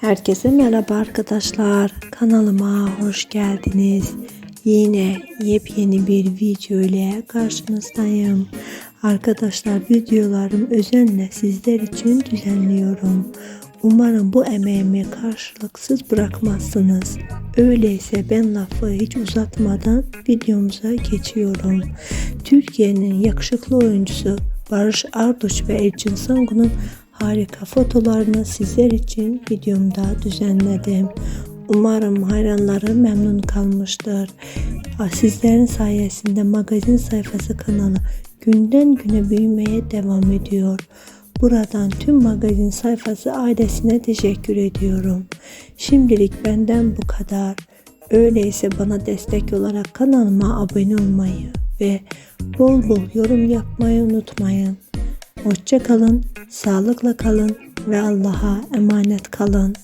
Herkese merhaba arkadaşlar. Kanalıma hoş geldiniz. Yine yepyeni bir video ile karşınızdayım. Arkadaşlar videolarım özenle sizler için düzenliyorum. Umarım bu emeğimi karşılıksız bırakmazsınız. Öyleyse ben lafı hiç uzatmadan videomuza geçiyorum. Türkiye'nin yakışıklı oyuncusu Barış Arduç ve Elçin Sangun'un harika fotolarını sizler için videomda düzenledim. Umarım hayranları memnun kalmıştır. Sizlerin sayesinde magazin sayfası kanalı günden güne büyümeye devam ediyor. Buradan tüm magazin sayfası ailesine teşekkür ediyorum. Şimdilik benden bu kadar. Öyleyse bana destek olarak kanalıma abone olmayı ve bol bol yorum yapmayı unutmayın. Hoşça kalın, sağlıkla kalın ve Allah'a emanet kalın.